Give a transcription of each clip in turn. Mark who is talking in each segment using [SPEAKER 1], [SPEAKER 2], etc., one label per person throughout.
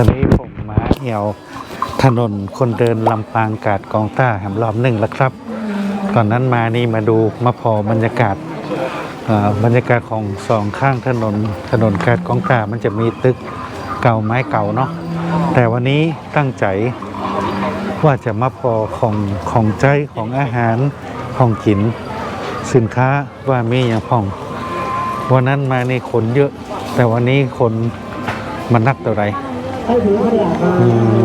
[SPEAKER 1] อนนี้ผมมาเหี่ยวถนนคนเดินลำปางกาดกองต้าแหมรอบหนึ่งแล้วครับ ก่อนนั้นมานี่มาดูมาพอบรรยากาศเอ่อบรรยากาศของสองข้างถนนถนนกาดกองต้ามันจะมีตึกเก่าไม้เก่าเนาะแต่วันนี้ตั้งใจว่าจะมาพอของของใจของอาหารของกิน สินค้าว่ามีอย่างพอง วันนั้นมาในคนเยอะ แต่วันนี้คนมันนักเท่า ไหรอืม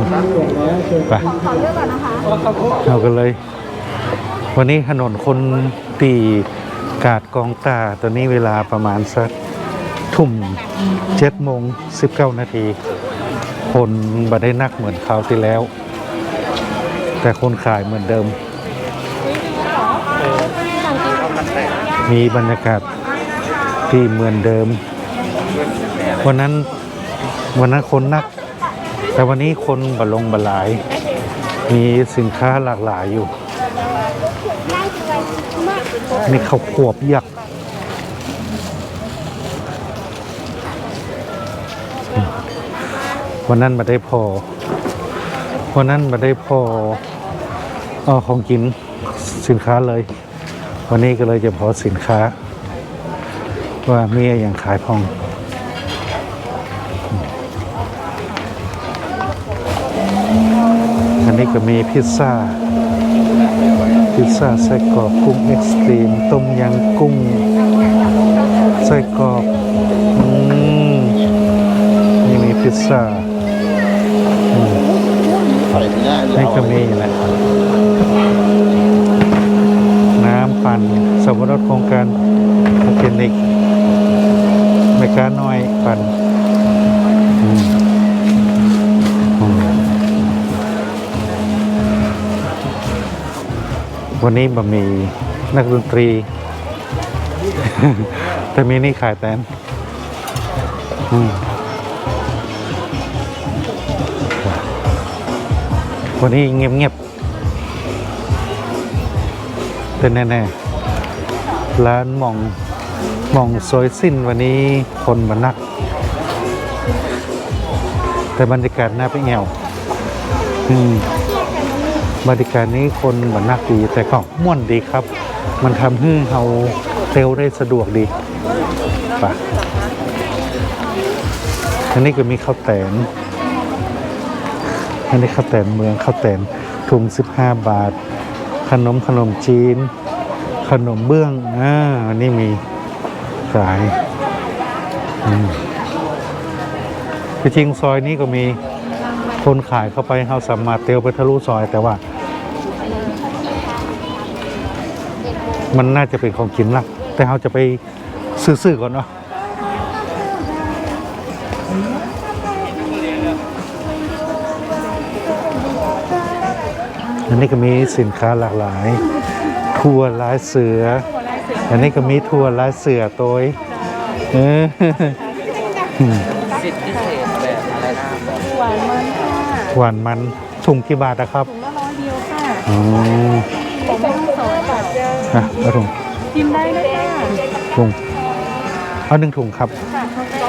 [SPEAKER 1] ไปเอากันเลย วันนี้ถนนคนตีกาดกองตาตอนนี้เวลาประมาณสักทุ่มเจ็ดโมงสิบเก้านาที คนบัได้นักเหมือนคราวที่แล้ว แต่คนขายเหมือนเดิม มีบรรยากาศที่เหมือนเดิม วันนั้นวันนั้นคนนัก แต่วันนี้คนบะลงบะหลาย มีสินค้าหลากหลายอยู่นี่เขาวขวบยักษ์วันนั้นมาได้พอ วันนั้นมาได้พอออของกินสินค้าเลย วันนี้ก็เลยจะพอสินค้า ว่ามีอย่างขายพอง ก็มีพิซซ่า พิซซ่าไส้กรอกกุ้งเอ็กซ์ตรีม ต้มยำกุ้งไส้กรอกอืมนี่มีพิซซ่าอืมนี่ก็มีแหละน้ำปั่นสวรสโครงการออร์แกนิกไม่ค้าน้อยปั่น วันนี้บะมีนักดนตรี แต่มีนี่ขายแตนวันนี้เงียบๆเป็นแน่ๆร้านมองมองซอยสิ้นวันนี้คนมานัก แต่บรรยากาศน่าไปแอวอืม บรรยากาศนี้คนเหมือนนักดีแต่ก็ม่วนดีครับ มันทำให้เราเร็วได้สะดวกดีป่ะอันนี้ก็มีข้าวแตนอันนี้ข้าวแตนเมืองข้าวแตนถุง15 บาท ขนมขนมจีน ขนมเบื้องอ่าอันนี้มีขายจริงซอยนี้ก็มีคนขายเข้าไปเขาสามารถเตียวไปทะลุซอยแต่ว่า มันน่าจะเป็นของกินหลัก แต่เขาจะไปซื้อๆก่อนเนาะอันนี้ก็มีสินค้าหลากหลาย ทัวร์ลายเสือ อันนี้ก็มีทัวร์ลายเสือโตัวเออ
[SPEAKER 2] สิทธิพิเศษแบบอะไรนะแบบ
[SPEAKER 3] หวานมันค่ะ
[SPEAKER 1] หวานมันถุงกี่บาทนะครับ
[SPEAKER 3] ถุงละร้อยเดียวค่ะ
[SPEAKER 1] อ๋อ
[SPEAKER 3] เดียว
[SPEAKER 1] อะเอาถุง
[SPEAKER 3] กินได้เลยค่ะ
[SPEAKER 1] ถุงเอาหนึ่งถุงครับ
[SPEAKER 3] ค่ะ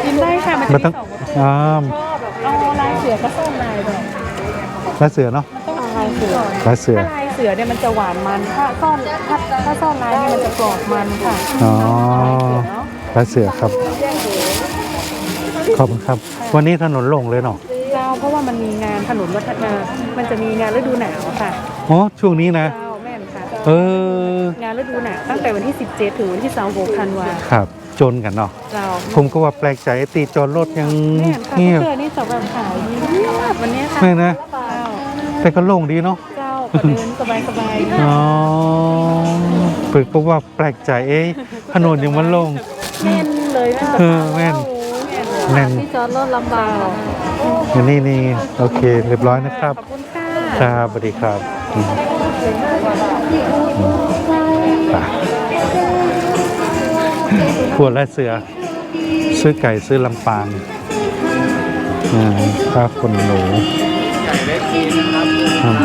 [SPEAKER 3] กินได้ค่ะมัน
[SPEAKER 1] มัน
[SPEAKER 3] จะ
[SPEAKER 1] ต้อง
[SPEAKER 3] มีสองประเภท
[SPEAKER 1] อ่า
[SPEAKER 3] เอาลายเสือก็ส้มลายแบบ
[SPEAKER 1] ลายเสือเนาะ
[SPEAKER 3] มันต้องลายเสือ
[SPEAKER 1] ลายเสือ
[SPEAKER 3] ถ้าลายเสือเนี่ยมันจะหวานมันถ้าซ่อนถ้าถ้าซ่อนลายเนี่ยมันจะกรอบมันค่ะ
[SPEAKER 1] อ๋อ
[SPEAKER 3] ลายเสือเนาะ
[SPEAKER 1] ลายเสือครับ ขอบคุณครับ วันนี้ถนนโลงเลยเนาะ
[SPEAKER 3] เจ้าเพราะว่ามันมีงานถนนวัฒนา มันจะมีงานฤดูหนาวค่ะ
[SPEAKER 1] อ๋อช่วงนี้นะ
[SPEAKER 3] เจ้าแม่นค่ะ
[SPEAKER 1] เออ
[SPEAKER 3] งานฤดูหนาวตั้งแต่วันที่ 17 ถึงวันที่26ธันวา
[SPEAKER 1] ครับ จนกันเนาะ
[SPEAKER 3] เจ้า
[SPEAKER 1] ผมก็ว่าแปลกใจตีจอดรถยัง
[SPEAKER 3] แม่นค่ะ
[SPEAKER 1] เงียบ
[SPEAKER 3] เพื่อนี่สำหรับขายดีมากวันเนี้ยค่ะ
[SPEAKER 1] แม่นะ
[SPEAKER 3] เจ้า
[SPEAKER 1] แต่ก็โล่งดีเนาะ
[SPEAKER 3] เจ้าก็เดินสบายสบายๆ
[SPEAKER 1] อ๋อเปิดก็ว่าแปลกใจเอ๊ะถนนยังมันโล่ง
[SPEAKER 3] แน่นเลยแม่น
[SPEAKER 1] เออแม่นแน่น
[SPEAKER 3] ที่จอดรถลำบาก
[SPEAKER 1] อันนี้นี่โอเค เรียบร้อยนะครับ
[SPEAKER 3] ขอบคุณค่ะ
[SPEAKER 1] ครับสวัสดีครับอืมอืมไปขวดและเสือ ซื้อไก่ซื้อลำปางอ่าข้าวคนหนู
[SPEAKER 2] ใหญ่เล็กกินนะครับ
[SPEAKER 1] อืม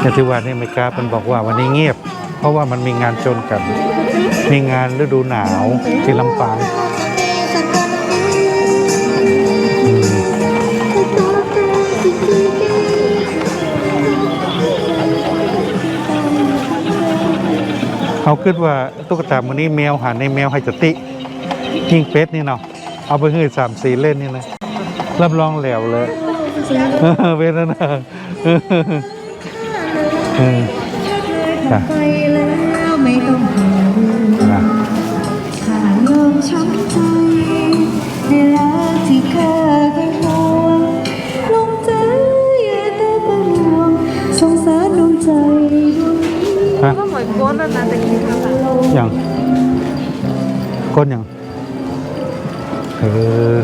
[SPEAKER 1] อย่างที่ว่านี่ไม่กล้าเป็นบอกว่าวันนี้เงียบ เพราะว่ามันมีงานจนกัน มีงานฤดูหนาวที่ลำปาง เขาคิดว่าตุ๊กตามันนี้แมวหาในแมวให้จติยิงเป็ดนี่เนาะเอาไปให้สามสี่เล่นนี่นะรับรองแหลวเลยเออเป็นแล้วนะเออเออจ้ะ
[SPEAKER 4] ไปแล้วไม่ต้อง เห
[SPEAKER 3] มือนก้นแล้วนะกินค่ะ
[SPEAKER 1] อย่างก้นอย่างเออ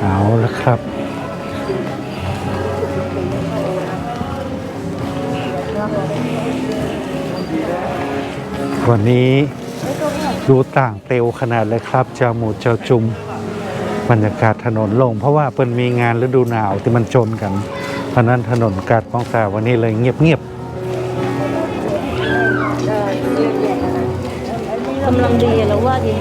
[SPEAKER 1] เอาละครับวันนี้ดูต่างเปลวขนาดเลยครับเจ้าหมูเจ้าจุมบรรยากาศถนนลง เพราะว่าเป็นมีงานฤดูหนาวที่มันชนกัน เพราะนั้นถนนกาดป้องตาวันนี้เลยเงียบ
[SPEAKER 3] กำลังดีแล้วว่าดี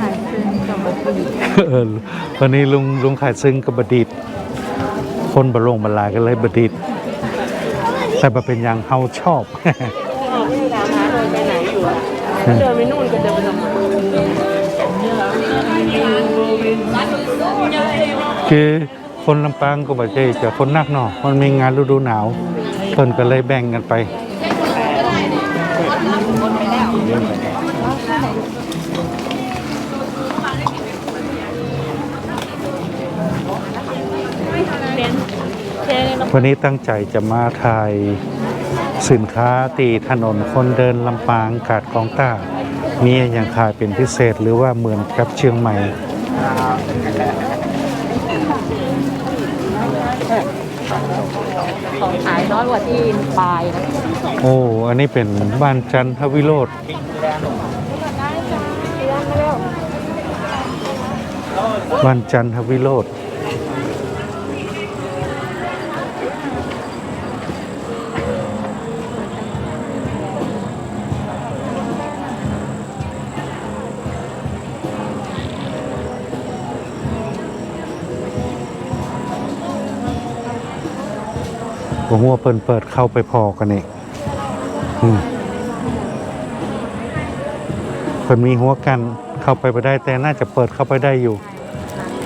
[SPEAKER 3] ขายคืนกับบัตรดี
[SPEAKER 1] ๆเออวันนี้ลุงลุงขายซึ้งกับบดีดคนบะลงบลายกันเลยบดีดแต่มาเป็นอย่างเฮาชอบ
[SPEAKER 3] ไม่ถามหาเดินไปไหนอยู่อะเดินไปนู่นก็เดินไปทำไม
[SPEAKER 1] คือคนลำปางก็บอกใช่จะคนนักเนาะมันมีงานฤดูหนาว เพิ่นก็เลยแบ่งกันไปวันนี้ตั้งใจจะมาถ่ายสินค้าตีถนนคนเดินลำปางกาดกองต้า มีอย่างขายเป็นพิเศษหรือว่าเหมือนกับเชียงใหม่
[SPEAKER 3] ของขายน้อยกว่าที่ปลายนะ
[SPEAKER 1] โอ้ อันนี้เป็นบ้านจันทวิโรธบ้านจันทวิโรธ ผมว่าเปิดเปิดเข้าไปพอกันนี่อืมเปิดมีหัวกันเข้าไปไปได้แต่น่าจะเปิดเข้าไปได้อยู่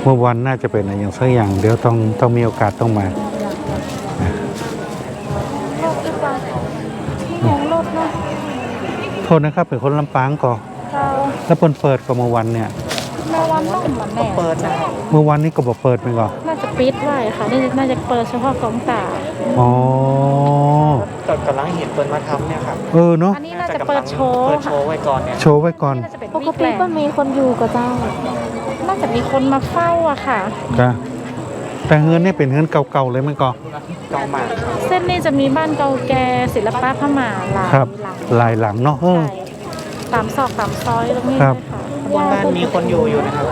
[SPEAKER 1] เมื่อวันน่าจะเป็นอะไรอย่างสักอย่าง เดี๋ยวต้องต้องมีโอกาสต้องมา
[SPEAKER 3] ของรถเนาะ
[SPEAKER 1] โทษนะครับเป็นคนลำปางก่อ
[SPEAKER 3] เรา
[SPEAKER 1] แล้วเปิดเปิดก็เมื่อวันเนี่ย
[SPEAKER 3] แม่วันต้องมาแม่เปิดนะ
[SPEAKER 1] เมื่อวันนี้ก็บอกเปิดไปก่อน
[SPEAKER 3] น่าจะปิดไว้ค่ะนี่น่าจะเปิดเฉพาะของตา
[SPEAKER 1] อ๋อ
[SPEAKER 2] ตอนกำลังเห็นเปิดมาทำเนี่ยครับ
[SPEAKER 1] เออเนาะ
[SPEAKER 3] อันนี้น่าจะเปิดโชว์
[SPEAKER 2] เปิดโช
[SPEAKER 3] ค่ะ
[SPEAKER 2] ว์ไว้ก่อนเนี่ย
[SPEAKER 1] โชว์ไว้ก่อน
[SPEAKER 3] น่าจะเป็นปกติก็มีคนอยู่ก็เจ้า น่าจะมีคนมาเฝ้าอะค่ะ
[SPEAKER 1] จ้ะแต่เฮือนเนี่ยเป็นเฮือนเก่าๆเลยมั้งก่อ
[SPEAKER 2] เก่ามากครับ
[SPEAKER 3] เส้นนี้จะมีบ้านเก่าแก่ศิลปะพม่าหลาย
[SPEAKER 1] ครับ
[SPEAKER 3] หลัง
[SPEAKER 1] ลายหลังเนาะเออ
[SPEAKER 3] ใช่ตามซอกตามซอยตรงนี้
[SPEAKER 1] ครั
[SPEAKER 3] เล
[SPEAKER 1] บ
[SPEAKER 3] ยค่ะ
[SPEAKER 2] บนบ้านมีคนอยู่อยู่นะครับ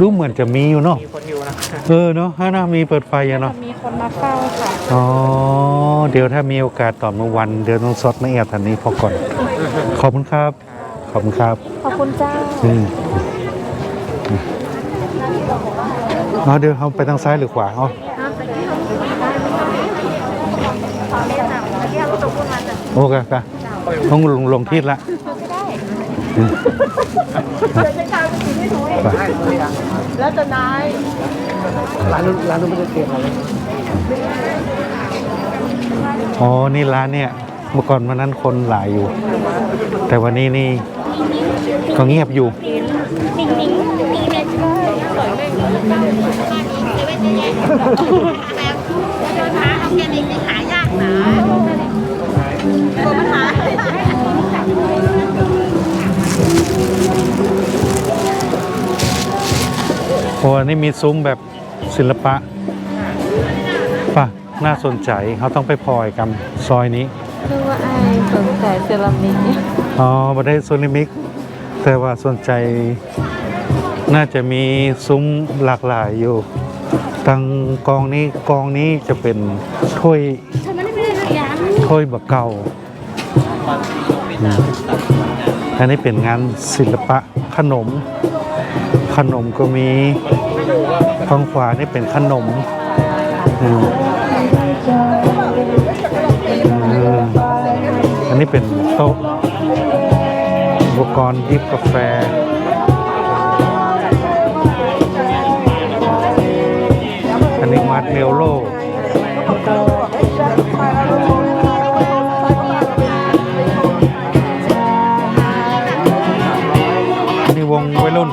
[SPEAKER 1] ดูเหมือนจะมีอยู่เนาะ
[SPEAKER 2] มีคนอยู่นะ
[SPEAKER 1] เออเนาะฮะนะมีเปิดไฟอะ
[SPEAKER 3] จะ
[SPEAKER 1] เนาะ
[SPEAKER 3] มี คนมาเฝ้าค่ะ
[SPEAKER 1] อ๋อ เดี๋ยวถ้ามีโอกาสตอนเมื่อวัน เดี๋ยวต้องสดไม่แอบทันนี้พอก่อน ขอบคุณครับ ขอบคุณครับ
[SPEAKER 3] ขอบคุณเจ้า
[SPEAKER 1] อืมอ๋อเดี๋ยวเราไปทางซ้ายหรือขวาอ๋อโอเคค่ะต้องลงลงที่ละอืมไป
[SPEAKER 3] แล้วจะนาย
[SPEAKER 2] ร้านนู้นร้านนู้นไม่ได้เตรียมอะไร
[SPEAKER 1] อ๋อ นี่ร้านเนี่ย เมื่อก่อนวันนั้นคนหลายอยู่ แต่วันนี้นี่ก็เงียบอยู่ โอ้อันนี้มีซุ้มแบบศิลปะ ป่ะน่าสนใจเขาต้องไปพลอยกันซอยนี้
[SPEAKER 3] คือว่าไอ้สนใจเซรามิก
[SPEAKER 1] อ๋อมาได้โซนิมิก แต่ว่าสนใจน่าจะมีซุ้มหลากหลายอยู่ทางกองนี้กองนี้จะเป็นถ้วยถ้วยบะเก่าอืมอันนี้เป็นงานศิลปะขนม ขนมก็มีทางขวานี่เป็นขนมอืม นนี้เป็นโต๊ะอุปกรณ์ดิบกาแฟอันนี้มัดเมลโลอันนี้วงวัยรุ่น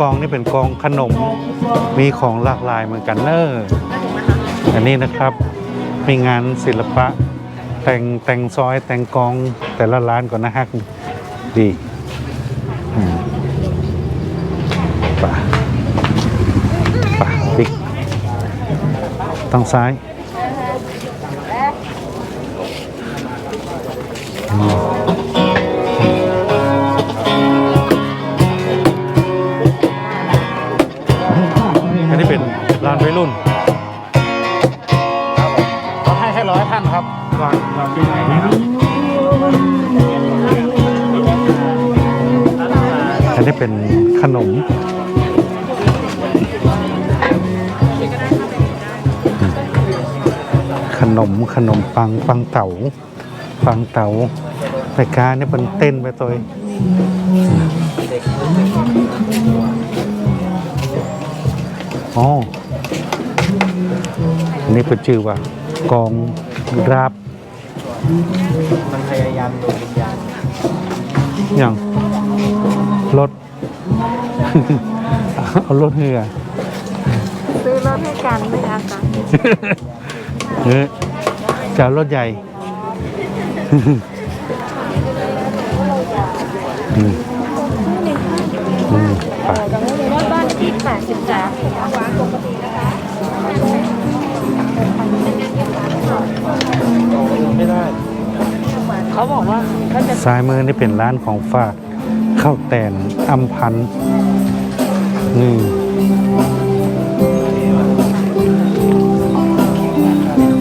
[SPEAKER 1] กองนี่เป็นกองขนม มีของหลากหลายเหมือนกันเนอะอันนี้นะครับมีงานศิลปะ แต่งแต่งซอยแต่งกองแต่ละร้านก่อนนะฮะดีป่ะป่ะบิ๊กต้องซ้าย วัยรุ่น
[SPEAKER 2] เขาให้แค่ร้อยพันครับก่อนก่อนปีใหม่นะครับ
[SPEAKER 1] อันนี้เป็นขนมขนมขนมปังปังเต๋าปังเต๋ารายการนี่เป็นเต้นไปตัวเองอ๋ออั นนี้เป็นชื่อว่ากองราบ
[SPEAKER 2] มันพยายามดูวิญญาณ
[SPEAKER 1] อย่างรถ เอารถเหือ
[SPEAKER 3] ซื้อรถให้กันไม่อากัน
[SPEAKER 1] เออจะเอารถใหญ่อืม ซ้ายมือนี่เป็นร้านของฝากข้าวแตนอัมพันธ์นี่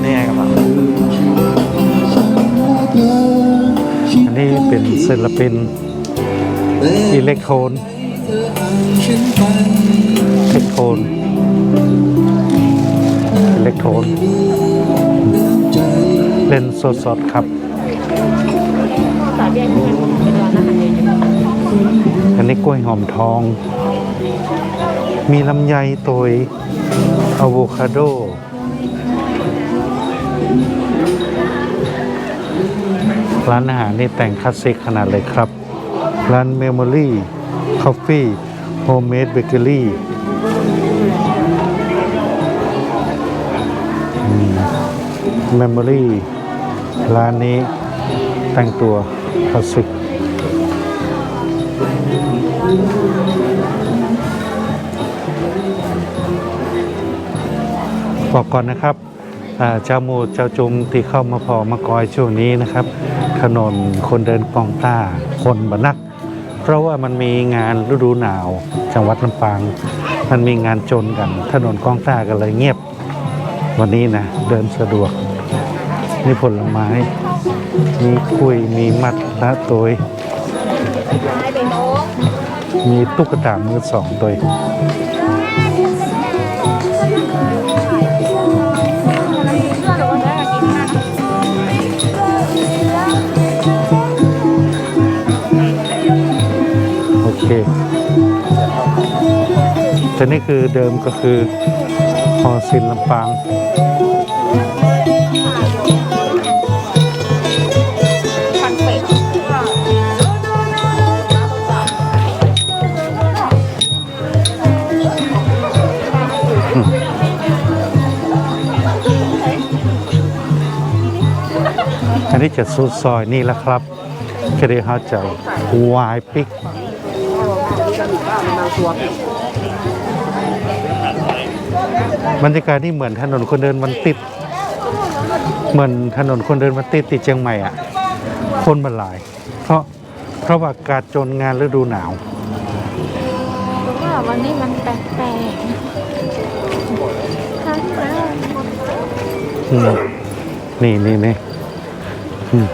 [SPEAKER 2] นี่ไงครับ
[SPEAKER 1] อันนี้เป็นศิลปินอิเล็กโทรนอิเล็กโทรนอิเล็กโทรนเล่นสดๆครับ อันนี้กล้วยหอมทอง มีลำไยโตยอะโวคาโด ร้านอาหารนี่แต่งคลาสสิกขนาดเลยครับ ร้านเมมโมรี่คอฟฟี่โฮมเมดเบเกอรี่เมมโมรี่ร้านนี้แต่งตัวคลาสสิก บอกก่อนนะครับอ่าเจ้าหมูเจ้าจุมที่เข้ามาพอมากอยช่วงนี้นะครับ ถนนคนเดินกองต้าคนบนัก เพราะว่ามันมีงานฤดูหนาว จังหวัดลำปาง มันมีงานจนกัน ถนนกองต้ากันเลยเงียบ วันนี้นะเดินสะดวกมีผลไม้ มีคุยมีมัดละตัวมีตุ๊กตามือสองตัว แต่นี่คือเดิมก็คือหอศิลป์ลำปางอันนี้จะสุดซอยนี่แหละครับก็เดี๋ยวเขาจะวายปิก บรรยากาศนี่เหมือนถนนคนเดินมันติด เหมือนถนนคนเดินมันติดติดเชียงใหม่อะ คนมันหลาย เพราะเพราะว่าการจนงานฤดูหนาว
[SPEAKER 3] ว่าวันนี้มันแปลกๆครั้งแล้ว
[SPEAKER 1] อืมนี่นี่นี่อืม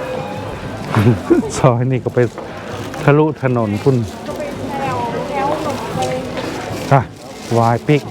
[SPEAKER 1] ซอยนี่ก็ไปทะลุถนนพุ่นอะวายปิก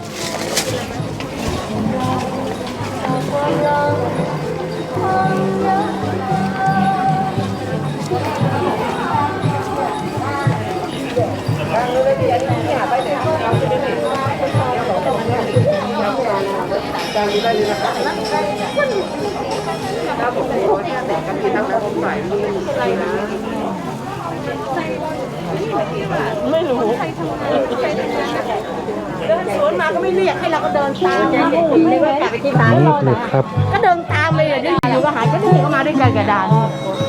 [SPEAKER 5] สวนมาก็ไม่เรียกให้เราก็เดินตามนะไม่ว่ากลับไปที่ร้าน
[SPEAKER 1] นี่เลยครับ
[SPEAKER 5] ก็เดินตามเลยอะที่อยู่ก็หายก็เดินเข้ามาด้วยกันกับดาน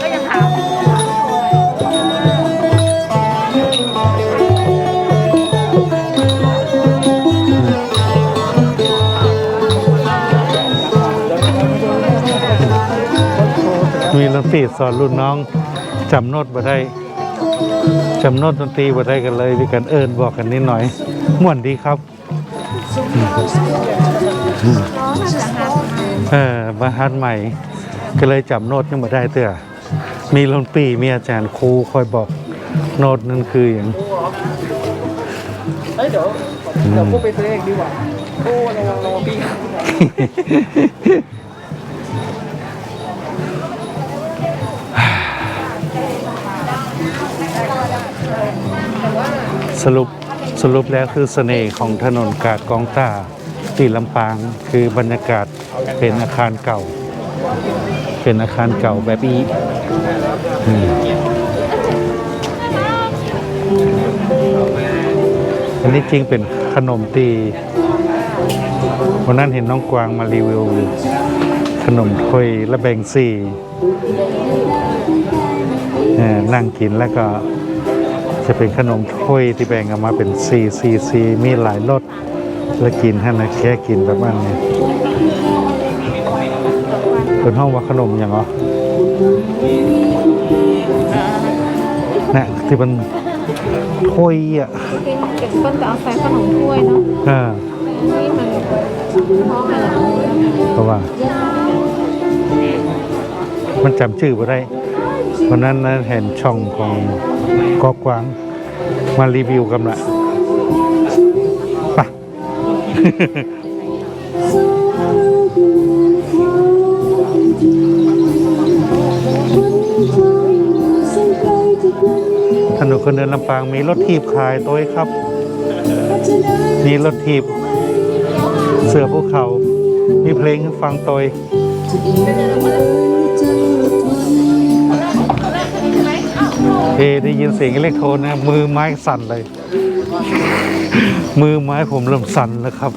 [SPEAKER 5] ก็ยังถาม
[SPEAKER 1] ดนตรีสอนรุ่นน้องจำโน้ตบ่ได้จำโน้ตดนตรีบ่ได้กันเลยมีกันเอิญบอกกันนิดหน่อยม่วนดีครับเออมาฮัดใหม่ ก็เลยจำโน้ตยังบ่ได้เตื้อมีดนตรีมีอาจารย์ครูคอยบอกโน้ตนั่นคืออย่าง
[SPEAKER 4] เฮ้ยเดี๋ยวเดี๋ยวพวกไปซื้อเองดีกว่าโอ้ระวังระวังพี่
[SPEAKER 1] สรุปสรุปแล้วคือเสน่ห์ของถนนกาดกองตาที่ลำปางคือบรรยากาศเป็นอาคารเก่า เป็นอาคารเก่าแบบอีอันนี้จริงเป็นขนมตีวันนั้นเห็นน้องกวางมารีวิว ขนมถ้วยและแบงสี่นั่งกินแล้วก็ จะเป็นขนมถ้วยที่แบ่งออกมาเป็นซีซีซีมีหลายรสแล้วกินให้นะแค่กินแบบนั้นเนี่ยเป็นห้องว่าขนมอย่างเหรอเนี่ยที่มันถ้วยอะ
[SPEAKER 5] เก็บต้นจะเอาใส่ขนมถ้วยเนาะ
[SPEAKER 1] อ่า
[SPEAKER 5] นี่มันเพราะอะไร
[SPEAKER 1] เพราะว่า มันจำชื่อไ่ได้วันนั้นนะเห็นช่องของ กอกวางมารีวิวกันละไป ถนนคนเดินลำปางมีรถทีบขายตัวครับ มีรถทีบ เสือภูเขา มีเพลงให้ฟังตัว เอได้ยินเสียงอิเล็กโทรนนะมือไม้สั่นเลย มือไม้ผมเริ่มสั่นแล้วครับ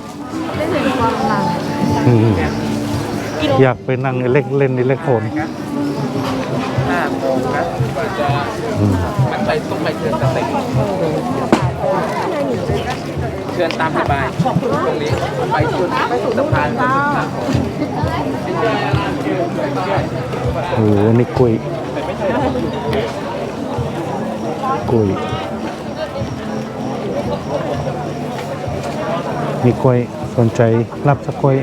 [SPEAKER 1] อืมอยากไปนั่งอิเล็กเล่นอิเล็กโทรน
[SPEAKER 4] ห้าโมงนะมันไปต้องไปเขื่อนเกษตรเขื่อนตามสบายตรงนี้ไปสุดสะพานสุดทาง
[SPEAKER 1] โอ้โหนี่กุย กุยมีกล้วยสนใจรับสักกล้วย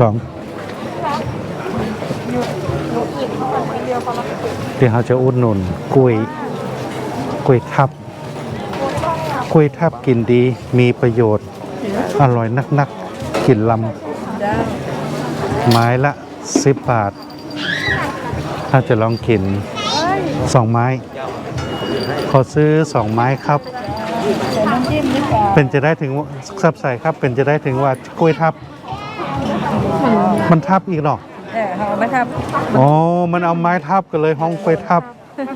[SPEAKER 1] สองที่เขาจะอุดหนุนกล้วยกล้วยทับกล้วยทับกินดีมีประโยชน์ อร่อยนักๆกินลำไม้ละ สิบบาท ถ้าจะลองกินสองไม้ ขอซื้อสองไม้ครับ เป็นจะได้ถึงซับใส่ครับ เป็นจะได้ถึงว่ากล้วยทับ มันทับอีกหรอก
[SPEAKER 6] เออเขามาท
[SPEAKER 1] อ๋อมันเอาไม้ทับกันเลยห้องกล้วยทับ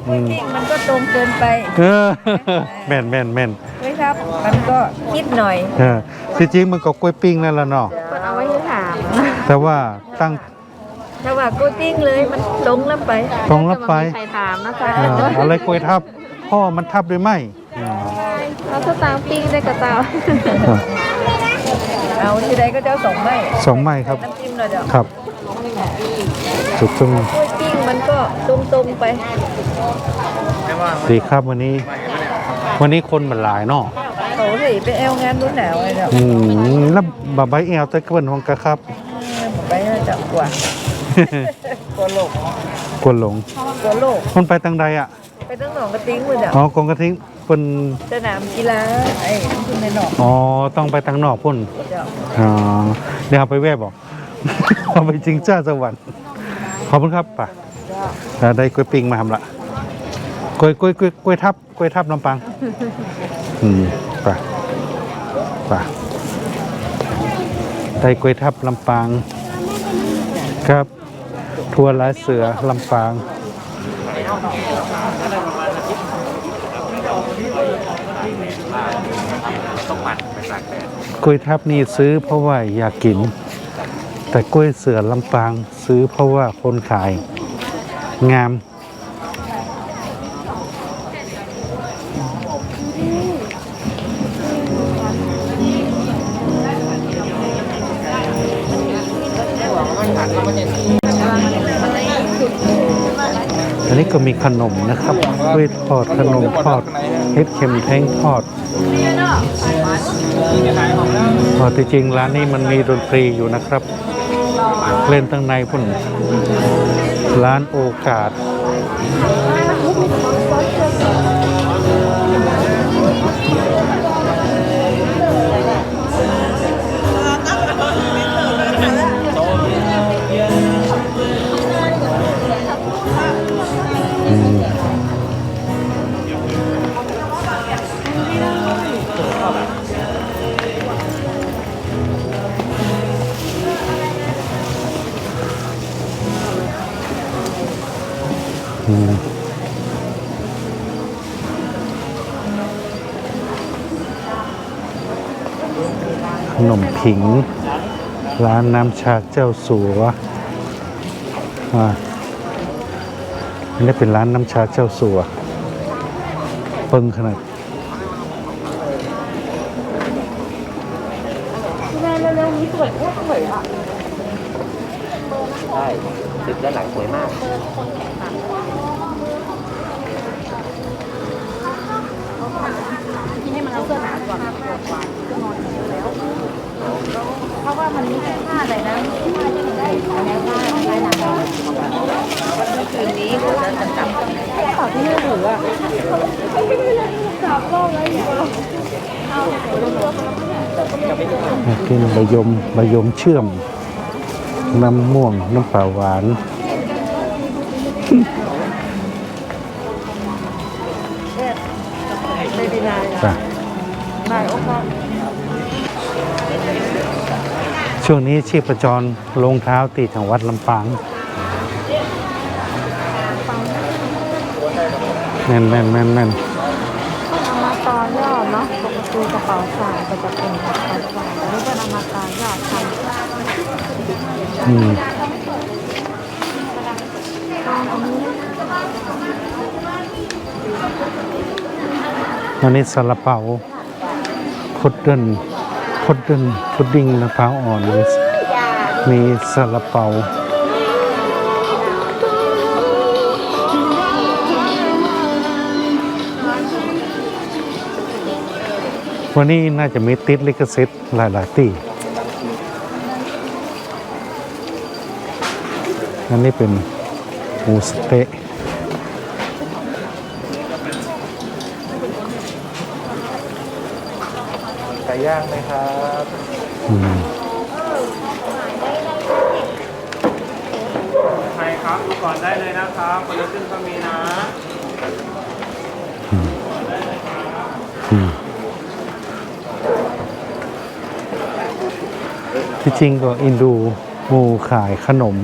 [SPEAKER 1] อืมำ
[SPEAKER 6] มันก็ตรงเกินไป
[SPEAKER 1] เออแม่นแม่นแม่น
[SPEAKER 6] ไม่ครับมันก็คิดหน่อย
[SPEAKER 1] เออที่จริงมันก็กล้วยปิ้งนั่นแหละเนาะ
[SPEAKER 5] มันเอาไว้ให้ถาม
[SPEAKER 1] แต่ว่าตั้ง
[SPEAKER 6] ถ้าว่ากูติ้งเลยมันตรงแล้วไป
[SPEAKER 1] ตรงรับไป
[SPEAKER 5] ใครถามนะคะ
[SPEAKER 1] อ่าอะไรกล้วยทับพ่อมันทับด้วยไหมอ่า
[SPEAKER 5] เราสตางค์ปิ้งได้กับเตา
[SPEAKER 6] เอาที่ใดก็จะเอาสองไม้
[SPEAKER 1] สองไม้ครับ
[SPEAKER 6] น้ำจิ้มเราจะ
[SPEAKER 1] ครับถูกต้อง
[SPEAKER 6] กล้วยปิ้งมันก็ตรงตรงๆไป
[SPEAKER 1] ดีครับวันนี้ วันนี้คนมันหลายเนาะ
[SPEAKER 6] ก็
[SPEAKER 3] เขาเฮ้ยไปแอลงานรุ่นหนาวไอ้เนาะ
[SPEAKER 1] อืมแล้วบาใบแอลแต่กวนของกะครับ
[SPEAKER 3] ไปน่าจะกว่า กว่าโลก
[SPEAKER 1] กวนหลง
[SPEAKER 3] กว่าโลก
[SPEAKER 1] มันไปทางใดอะ
[SPEAKER 3] ไปตั้งหนองกระติ้งเลยจ้ะ
[SPEAKER 1] อ๋อกองกระทิ้งเป็น
[SPEAKER 3] สนามกีฬาไอ้คุณในหนอง
[SPEAKER 1] อ๋อต้องไปทางนอกพุ่น
[SPEAKER 3] เจ้า
[SPEAKER 1] อ๋อเดี๋ยวเอาไปแวบบอก เอาไปจริงจ้าสวรรค์ขอบคุณครับป่ะ
[SPEAKER 3] เจ้า
[SPEAKER 1] แล้วได้กล้วยปิ้งมาทำละกล้วยกล้วยกล้วยกล้วยทับกล้วยทับลำปางอืมป่ะป่ะได้กล้วยทับลำปางครับ ทัวร์ลายเสือลำปาง
[SPEAKER 2] ต้องหมัดไปตากแดด
[SPEAKER 1] กล้วยทับนี่ซื้อเพราะว่าอยากกิน แต่กล้วยเสือลำปางซื้อเพราะว่าคนขาย งาม ก็มีขนมนะครับกล้วยทอดขนมทอดเห็ดเข็มแท่งทอดพอที่จริงร้านนี้มันมีดนตรีอยู่นะครับ เล่นตั้งในพุ่นร้านโอกาส ขิง ร้านน้ำชาเจ้าสัวอ่าอันนี้เป็นร้านน้ำชาเจ้าสัว เปิงขนาด
[SPEAKER 2] ใช่ติดด้านหลังสวยมาก
[SPEAKER 3] ที่ให้มันเอาเสื้อหนาวก่อนกว่าจะนอนเยอะแล้ว เพราะว่ามันไม่ใช่ผ้าอะไรนะผ้าที่มันได้อันนี้ผ้าลายหนา วันคืนนี้เราจะจำข่าวที่ไม่ถืออะสามรอบแล้วอยู่
[SPEAKER 1] มากินใบยมใบยมเชื่อม น้ำม่วง น้ำเปล่าหวาน
[SPEAKER 3] ไม่ดีนาย
[SPEAKER 1] จ้ะ
[SPEAKER 3] นายโอ้ค่ะ
[SPEAKER 1] ช่วงนี้ชีพจรลงเท้าตีจังหวัดลำปาง แม่นแม่นแม่นแม่น
[SPEAKER 3] อมาตอนยอดเนาะปกติกระเป๋าสายก็จะเป็นกระเป๋าสายอันนี้เป็นอมาตอนยอดทำ
[SPEAKER 1] อืมอันนี้ซาลาเปาพุดเดิลพุดเดิลพุดดิ้งมะพร้าวอ่อน มีซาลาเปา วันนี้น่าจะมีติดลิขสิทธิ์หลายๆที่อันนี้เป็นหมูสะเต๊ะ
[SPEAKER 2] ไก่ย่างไหมครับ
[SPEAKER 1] อืม
[SPEAKER 2] ใครครับดูก่อนได้เลยนะครับคนละครึ่งก็มีนะ
[SPEAKER 1] ที่จริงก็อินดูมูขายขนม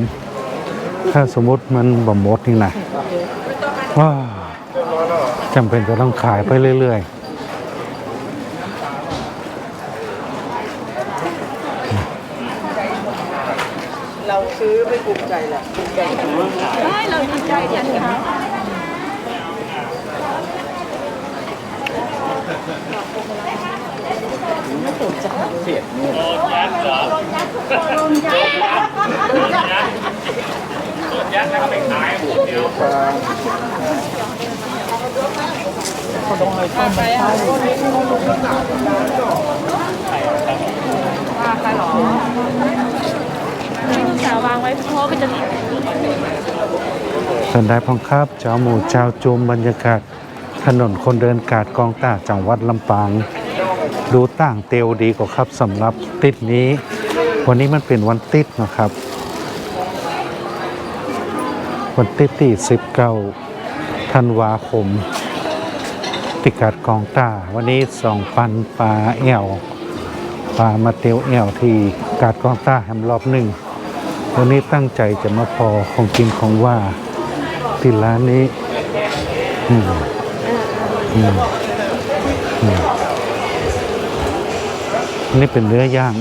[SPEAKER 1] ถ้าสมมติมันบ่หมดนี่นะว้าจำเป็นจะต้องขายไปเรื่อยๆ
[SPEAKER 2] เราซื้อไม่ภูมิใจแหละภูมิใจถือว่าขาย
[SPEAKER 3] ได้เราดีใจเดียวนะคะ
[SPEAKER 2] เสียดต้องเลยต้มไปอะ
[SPEAKER 3] ว่าใครหรอนี่ลูกสาววางไว้เพราะก็จะ
[SPEAKER 1] ท่านได้พองครับเจ้าหมูเจ้าจุมบรรยากาศถนนคนเดินกาดกองตาจังหวัดลำปาง ดูต่างเตียวดีกว่าครับสำหรับติดนี้ วันนี้มันเป็นวันติดนะครับ วันติดที่19ธันวาคมติกาดกองตาวันนี้สองปันปลาแอวปลามาเตียวแอวที่กาดกองตาแฮมรอบหนึ่งวันนี้ตั้งใจจะมาพอของกินของว่าที่ร้านนี้ อืมอืมอืม อันนี่เป็นเนื้อย่าง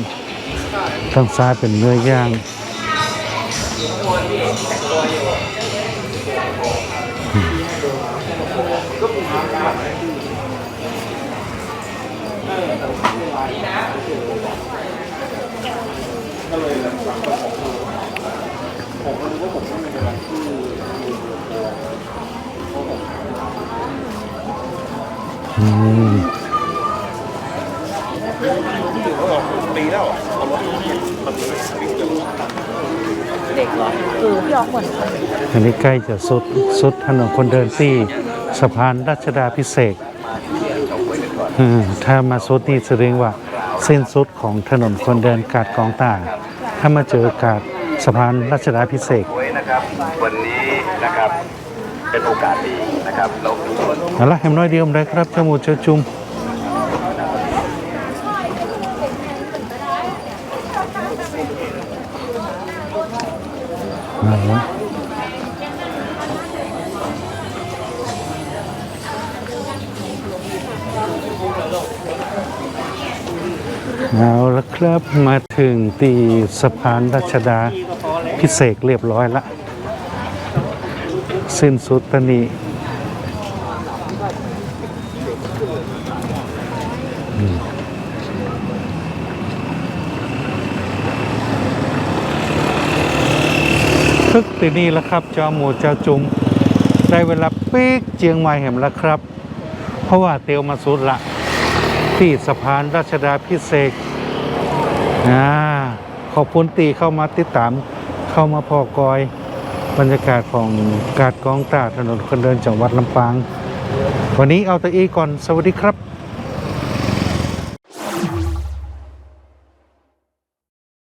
[SPEAKER 1] ทางซ้ายเป็นเนื้อย่างอืม
[SPEAKER 3] เด็กเหรอเออพี่ออกเหมือน
[SPEAKER 1] อันนี้ใกล้จะสุดสุดถนนคนเดินที่สะพานรัชดาพิเศษกอืมถ้ามาสุดนี่แสดงว่าเส้นสุดของถนนคนเดินกาดกองตาถ้ามาเจอกาดสะพานรัชดาพิเศษก
[SPEAKER 7] ไว้นะครับ วันนี้นะครับ เป็นโอกาสดีนะครับเราทุกคน
[SPEAKER 1] เอาละแฮมน้อยเดียวได้ครับเจ้าหมูเจ้าจุม เอาละเอาละครับมาถึงตีสะพานรัชดาพิเศษเรียบร้อยละ สิ้นสุดตอน นี้ทึกตีนี่แล้วครับเจ้าหมูเจ้าจุมได้เวลาปีกเจียงใหม่แห่มแล้วครับ เพราะว่าเตียวมาสุดละที่สะพานรัชดาพิเศษอ่าขอบคุณตีเข้ามาติดตามเข้ามาพอกอย บรรยากาศของกาดกองตาถนนคนเดินจังหวัดลำปาง วันนี้เอาแตะอีก่อนสวัสดีครับ